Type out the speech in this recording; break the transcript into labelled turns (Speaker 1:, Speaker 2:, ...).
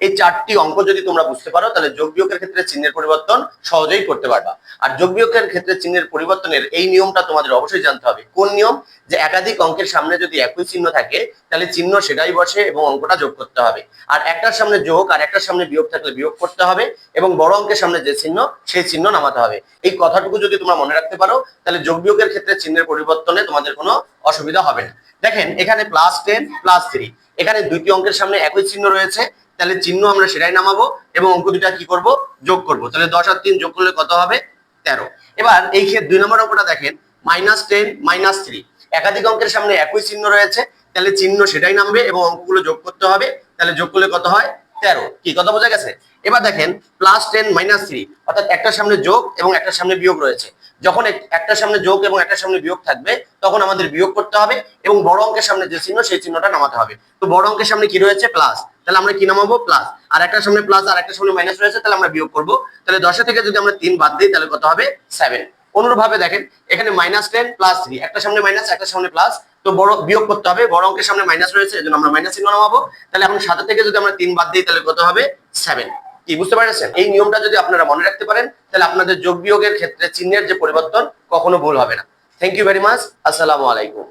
Speaker 1: এই চারটি অঙ্ক যদি তোমরা বুঝতে পারো, তাহলে যোগ বিয়োগের ক্ষেত্রে চিহ্নের পরিবর্তন সহজেই করতে পারবা। আর যোগ বিয়োগের ক্ষেত্রে চিহ্নের পরিবর্তনের এই নিয়মটা তোমাদের অবশ্যই জানতে হবে। কোন নিয়ম? যে একাধিক অঙ্কের সামনে যদি একই চিহ্ন থাকে, তাহলে চিহ্ন সেটাই বসে এবং অঙ্কটা যোগ করতে হবে। আর একটার সামনে যোগ আর একটার সামনে বিয়োগ থাকলে বিয়োগ করতে হবে এবং বড় অঙ্কের সামনে যে চিহ্ন, সেই চিহ্ন নামাতে হবে। এই কথাটুকু যদি তোমরা মনে রাখতে পারো, তাহলে যোগ বিয়োগের ক্ষেত্রে চিহ্নের পরিবর্তনে তোমাদের কোনো অসুবিধা হবে না। দেখেন, এখানে প্লাস টেন প্লাস থ্রি এখানে দুইটি অঙ্কের সামনে একই চিহ্ন রয়েছে। তাহলে চিহ্ন আমরা সেটাই নামাবো এবং অঙ্ক দুটা কি করব? যোগ করব। তাহলে দশ আর তিন যোগ করলে কত হবে? তেরো। এবার এই ক্ষেত্রে দুই নম্বর অঙ্কটা দেখেন। মাইনাস টেন মাইনাস থ্রি একাধিক অঙ্কের সামনে একই চিহ্ন রয়েছে। তাহলে চিহ্ন সেটাই নামবে এবং অঙ্কগুলো যোগ করতে হবে। তাহলে যোগ করলে কত হয়? তেরো। কি কথা বোঝা গেছে? এবার দেখেন প্লাস টেন মাইনাস থ্রি অর্থাৎ একটার সামনে যোগ এবং একটার সামনে বিয়োগ রয়েছে। যখন একটার সামনে যোগ এবং একটার সামনে বিয়োগ থাকবে, তখন আমাদের বিয়োগ করতে হবে এবং বড় অঙ্কের সামনে যে চিহ্ন, সেই চিহ্নটা নামাতে হবে। তো বড় অঙ্কের সামনে কি রয়েছে? প্লাস তাহলে আমরা কি নামাবো? প্লাস আর একটার সামনে প্লাস আর একটার সামনে মাইনাস রয়েছে, তাহলে আমরা বিয়োগ করব। তাহলে দশে থেকে যদি আমরা তিন বাদ দিই, তাহলে কত হবে? সেভেন অনুরূপভাবে দেখেন, এখানে মাইনাস টেন প্লাস থ্রি একটা সামনে মাইনাস একটা সামনে প্লাস তো বড়, বিয়োগ করতে হবে। বড় অঙ্কের সামনে মাইনাস রয়েছে এজন্য আমরা মাইনাস চিহ্ন নামাবো। তাহলে এখন সাথে থেকে যদি আমরা তিন বাদ দিই, তাহলে কত হবে? সেভেন কি, বুঝতে পারছেন? এই নিয়মটা যদি আপনারা মনে রাখতে পারেন, তাহলে আপনাদের যোগ বিয়োগের ক্ষেত্রে চিহ্নের যে পরিবর্তন কখনো ভুল হবে না। থ্যাংক ইউ ভেরি মাচ আসসালামু আলাইকুম।